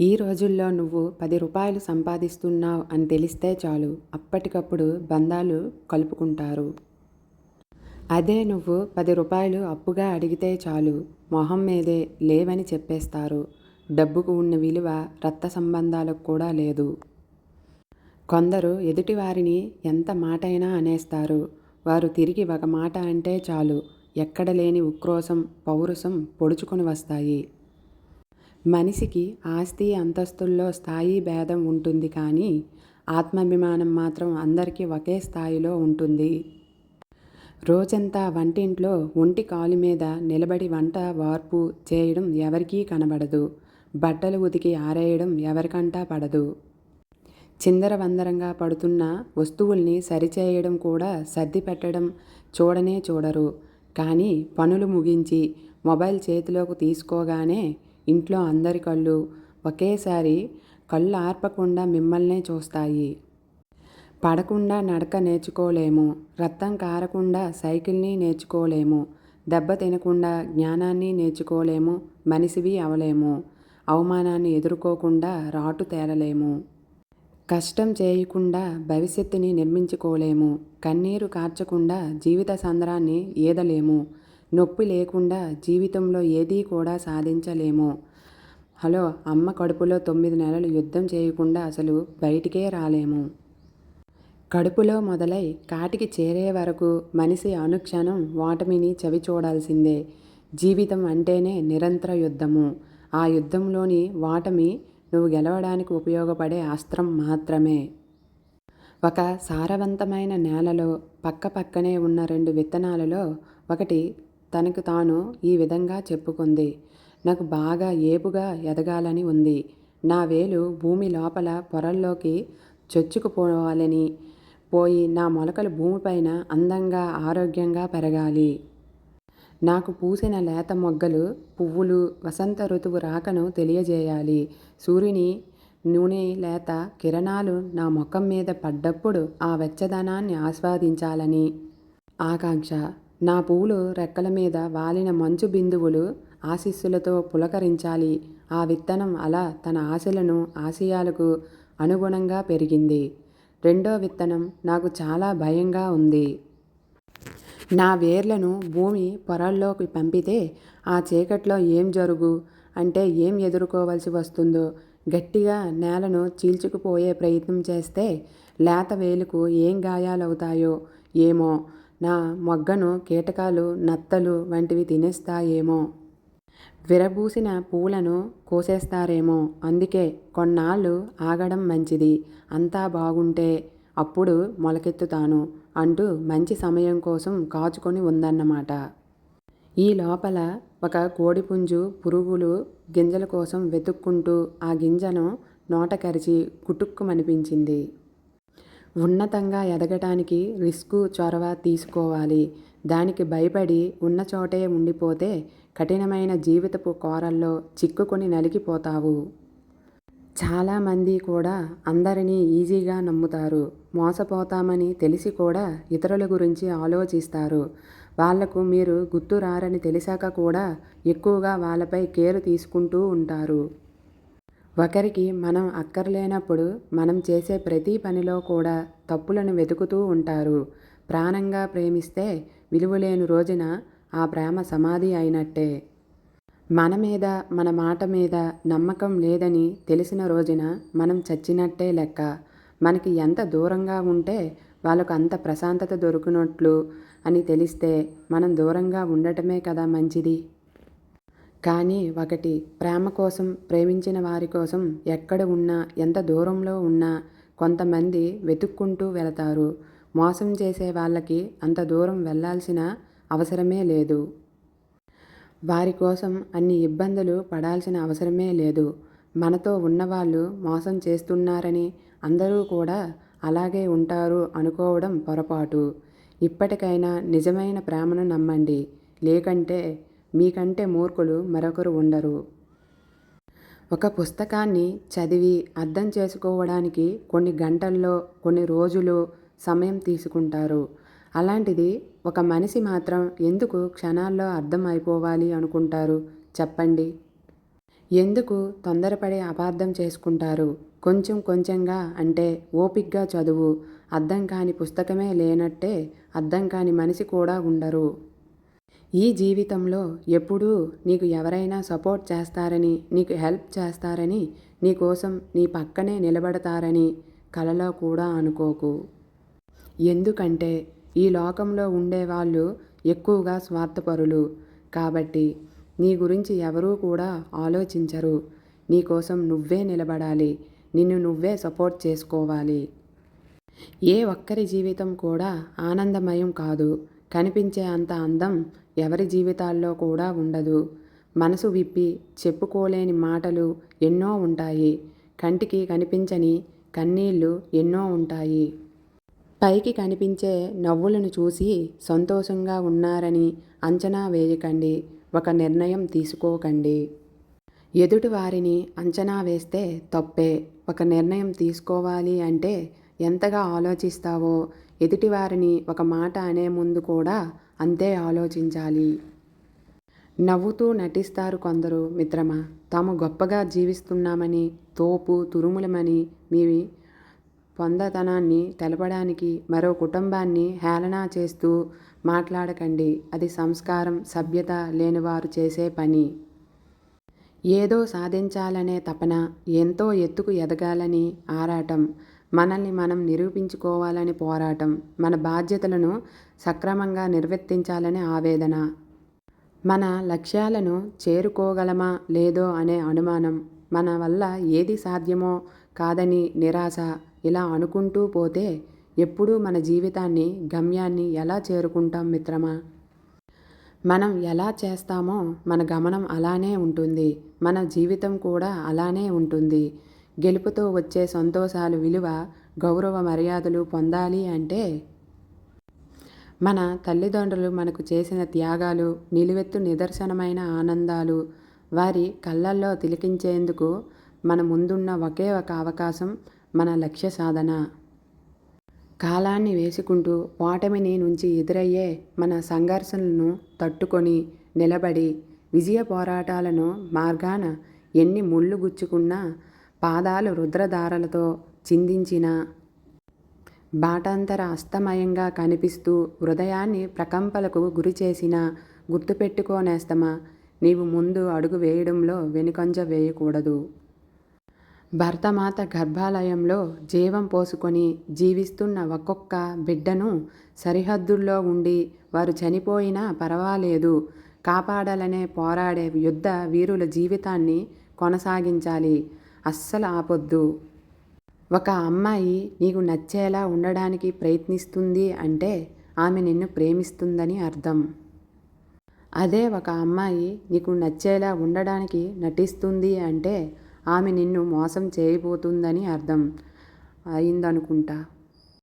ఈ రోజుల్లో నువ్వు పది రూపాయలు సంపాదిస్తున్నావు అని తెలిస్తే చాలు. అప్పటికప్పుడు బంధాలు కలుపుకుంటారు. అదే నువ్వు పది రూపాయలు అప్పుగా అడిగితే చాలు. మొహం మీదే లేవని చెప్పేస్తారు. డబ్బుకు ఉన్న విలువ రక్త సంబంధాలకు కూడా లేదు. కొందరు ఎదుటివారిని ఎంత మాటైనా అనేస్తారు. వారు తిరిగి ఒక మాట అంటే చాలు. ఎక్కడ లేని ఉక్రోసం పౌరుషం పొడుచుకొని వస్తాయి. మనిషికి ఆస్తి అంతస్తుల్లో స్థాయి భేదం ఉంటుంది కానీ ఆత్మాభిమానం మాత్రం అందరికీ ఒకే స్థాయిలో ఉంటుంది. రోజంతా వంటింట్లో ఒంటి కాలు మీద నిలబడి వంట వార్పు చేయడం ఎవరికీ కనబడదు. బట్టలు ఉతికి ఆరేయడం ఎవరికంటా పడదు. చిందరవందరంగా పడుతున్న వస్తువుల్ని సరిచేయడం కూడా సర్ది పెట్టడం చూడనే చూడరు. కానీ పనులు ముగించి మొబైల్ చేతిలోకి తీసుకోగానే ఇంట్లో అందరి కళ్ళు ఒకేసారి కళ్ళు ఆర్పకుండా మిమ్మల్నే చూస్తాయి. పడకుండా నడక నేర్చుకోలేము. రక్తం కారకుండా సైకిల్ని నేర్చుకోలేము. దెబ్బ తినకుండా జ్ఞానాన్ని నేర్చుకోలేము. మనిషివి అవలేము. అవమానాన్ని ఎదుర్కోకుండా రాటు తేలలేము. కష్టం చేయకుండా భవిష్యత్తుని నిర్మించుకోలేము. కన్నీరు కార్చకుండా జీవిత సంద్రాన్ని ఈదలేము నొప్పి లేకుండా జీవితంలో ఏదీ కూడా సాధించలేము. హలో అమ్మ కడుపులో తొమ్మిది నెలలు యుద్ధం చేయకుండా అసలు బయటికే రాలేము. కడుపులో మొదలై కాటికి చేరే వరకు మనిషి అనుక్షణం ఓటమిని చవి చూడాల్సిందే. జీవితం అంటేనే నిరంతర యుద్ధము. ఆ యుద్ధంలోని ఓటమి నువ్వు గెలవడానికి ఉపయోగపడే అస్త్రం మాత్రమే. ఒక సారవంతమైన నేలలో పక్క పక్కనే ఉన్న రెండు విత్తనాలలో ఒకటి తనకు తాను ఈ విధంగా చెప్పుకుంది. నాకు బాగా ఏపుగా ఎదగాలని ఉంది. నా వేలు భూమి లోపల పొరల్లోకి చొచ్చుకుపోవాలని పోయి నా మొలకలు భూమిపైన అందంగా ఆరోగ్యంగా పెరగాలి. నాకు పూసిన లేత మొగ్గలు పువ్వులు వసంత ఋతువు రాకను తెలియజేయాలి. సూర్యుని నూనె లేత కిరణాలు నా ముఖం మీద పడ్డప్పుడు ఆ వెచ్చదనాన్ని ఆస్వాదించాలని. ఆకాంక్ష నా పూలు రెక్కల మీద వాలిన మంచు బిందువులు ఆశీస్సులతో పులకరించాలి. ఆ విత్తనం అలా తన ఆశలను ఆశయాలకు అనుగుణంగా పెరిగింది. రెండో విత్తనం నాకు చాలా భయంగా ఉంది. నా వేర్లను భూమి పొరల్లోకి పంపితే ఆ చీకట్లో ఏం జరుగు? అంటే ఏం ఎదుర్కోవలసి వస్తుందో? గట్టిగా నేలను చీల్చుకుపోయే ప్రయత్నం చేస్తే లేత వేలుకు ఏం గాయాలవుతాయో ఏమో? నా మొగ్గను కీటకాలు నత్తలు వంటివి తినేస్తాయేమో. విరబూసిన పూలను కోసేస్తారేమో. అందుకే కొన్నాళ్ళు ఆగడం మంచిది. అంతా బాగుంటే అప్పుడు మొలకెత్తుతాను అంటూ మంచి సమయం కోసం కాచుకొని ఉందన్నమాట. ఈ లోపల ఒక కోడిపుంజు పురుగులు గింజల కోసం వెతుక్కుంటూ ఆ గింజను నోట కరిచి కుటుక్కుమనిపించింది. ఉన్నతంగా ఎదగటానికి రిస్కు చొరవ తీసుకోవాలి. దానికి భయపడి ఉన్న చోటే ఉండిపోతే కఠినమైన జీవితపు కోరల్లో చిక్కుకొని నలిగిపోతావు. చాలామంది కూడా అందరినీ ఈజీగా నమ్ముతారు. మోసపోతామని తెలిసి కూడా ఇతరుల గురించి ఆలోచిస్తారు. వాళ్ళకు మీరు గుర్తురారని తెలిసాక కూడా ఎక్కువగా వాళ్ళపై కేరు తీసుకుంటూ ఉంటారు. ఒకరికి మనం అక్కర్లేనప్పుడు మనం చేసే ప్రతి పనిలో కూడా తప్పులను వెతుకుతూ ఉంటారు. ప్రాణంగా ప్రేమిస్తే విలువలేని రోజున ఆ ప్రేమ సమాధి అయినట్టే. మన మీద మన మాట మీద నమ్మకం లేదని తెలిసిన రోజున మనం చచ్చినట్టే లెక్క. మనకి ఎంత దూరంగా ఉంటే వాళ్ళకు అంత ప్రశాంతత దొరికినట్లు అని తెలిస్తే మనం దూరంగా ఉండటమే కదా మంచిది. కానీ ఒకటి ప్రేమ కోసం ప్రేమించిన వారి కోసం ఎక్కడ ఉన్నా ఎంత దూరంలో ఉన్నా కొంతమంది వెతుక్కుంటూ వెళతారు. మోసం చేసే వాళ్ళకి అంత దూరం వెళ్ళాల్సిన అవసరమే లేదు. వారి కోసం అన్ని ఇబ్బందులు పడాల్సిన అవసరమే లేదు. మనతో ఉన్నవాళ్ళు మోసం చేస్తున్నారని అందరూ కూడా అలాగే ఉంటారు అనుకోవడం పొరపాటు. ఇప్పటికైనా నిజమైన ప్రేమను నమ్మండి. లేకంటే మీకంటే మూర్ఖులు మరొకరు ఉండరు. ఒక పుస్తకాన్ని చదివి అర్థం చేసుకోవడానికి కొన్ని గంటల్లో కొన్ని రోజులు సమయం తీసుకుంటారు. అలాంటిది ఒక మనిషి మాత్రం ఎందుకు క్షణాల్లో అర్థం అయిపోవాలి అనుకుంటారు? చెప్పండి. ఎందుకు తొందరపడి అపార్థం చేసుకుంటారు? కొంచెం కొంచెంగా అంటే ఓపిగ్గా చదువు అర్థం కాని పుస్తకమే లేనట్టే అర్థం కాని మనిషి కూడా ఉండరు. ఈ జీవితంలో ఎప్పుడూ నీకు ఎవరైనా సపోర్ట్ చేస్తారని నీకు హెల్ప్ చేస్తారని నీ కోసం నీ పక్కనే నిలబడతారని కలలో కూడా అనుకోకు. ఎందుకంటే ఈ లోకంలో ఉండేవాళ్ళు ఎక్కువగా స్వార్థపరులు. కాబట్టి నీ గురించి ఎవరూ కూడా ఆలోచించరు. నీ కోసం నువ్వే నిలబడాలి. నిన్ను నువ్వే సపోర్ట్ చేసుకోవాలి. ఏ ఒక్కరి జీవితం కూడా ఆనందమయం కాదు. కనిపించే అంత అందం ఎవరి జీవితాల్లో కూడా ఉండదు. మనసు విప్పి చెప్పుకోలేని మాటలు ఎన్నో ఉంటాయి. కంటికి కనిపించని కన్నీళ్ళు ఎన్నో ఉంటాయి. పైకి కనిపించే నవ్వులను చూసి సంతోషంగా ఉన్నారని అంచనా వేయకండి. ఒక నిర్ణయం తీసుకోకండి. ఎదుటి వారిని అంచనా వేస్తే తప్పే. ఒక నిర్ణయం తీసుకోవాలి అంటే ఎంతగా ఆలోచిస్తావో ఎదుటివారిని ఒక మాట అనే ముందు కూడా అంతే ఆలోచించాలి. నవ్వుతూ నటిస్తారు కొందరు మిత్రమా. తాము గొప్పగా జీవిస్తున్నామని తోపు తురుములమని మీవి పొందతనాన్ని తెలపడానికి మరో కుటుంబాన్ని హేళన చేస్తూ మాట్లాడకండి. అది సంస్కారం సభ్యత లేనివారు చేసే పని. ఏదో సాధించాలనే తపన ఎంతో ఎత్తుకు ఎదగాలని ఆరాటం. మనల్ని మనం నిరూపించుకోవాలని పోరాటం మన బాధ్యతలను సక్రమంగా నిర్వర్తించాలని ఆవేదన. మన లక్ష్యాలను చేరుకోగలమా లేదో అనే అనుమానం మన వల్ల ఏది సాధ్యమో కాదని నిరాశ ఇలా అనుకుంటూ పోతే ఎప్పుడూ మన జీవితాన్ని గమ్యాన్ని ఎలా చేరుకుంటాం మిత్రమా? మనం ఎలా చేస్తామో మన గమనం అలానే ఉంటుంది మన జీవితం కూడా అలానే ఉంటుంది. గెలుపుతో వచ్చే సంతోషాలు విలువ గౌరవ మర్యాదలు పొందాలి అంటే? మన తల్లిదండ్రులు మనకు చేసిన త్యాగాలు నిలువెత్తు నిదర్శనమైన ఆనందాలు వారి కళ్ళల్లో తిలకించేందుకు మన ముందున్న ఒకే ఒక అవకాశం మన లక్ష్య సాధన. కాలాన్ని వేసుకుంటూ ఓటమిని నుంచి ఎదురయ్యే మన సంఘర్షణలను తట్టుకొని నిలబడి విజయ పోరాటాలను మార్గాన ఎన్ని ముళ్ళు గుచ్చుకున్నా పాదాలు రుద్రధారలతో చిందించిన బాటంతర అస్తమయంగా కనిపిస్తూ హృదయాన్ని ప్రకంపలకు గురిచేసిన గుర్తుపెట్టుకోనేస్తమా నీవు ముందు అడుగు వేయడంలో వెనుకంజ వేయకూడదు. భర్తమాత గర్భాలయంలో జీవం పోసుకొని జీవిస్తున్న ఒక్కొక్క బిడ్డను సరిహద్దుల్లో ఉండి వారు చనిపోయినా పర్వాలేదు. కాపాడాలనే పోరాడే యుద్ధ వీరుల జీవితాన్ని కొనసాగించాలి. అస్సలు ఆపొద్దు. ఒక అమ్మాయి నీకు నచ్చేలా ఉండడానికి ప్రయత్నిస్తుంది అంటే ఆమె నిన్ను ప్రేమిస్తుందని అర్థం. అదే ఒక అమ్మాయి నీకు నచ్చేలా ఉండడానికి నటిస్తుంది అంటే ఆమె నిన్ను మోసం చేయబోతుందని అర్థం. అయిందనుకుంటా.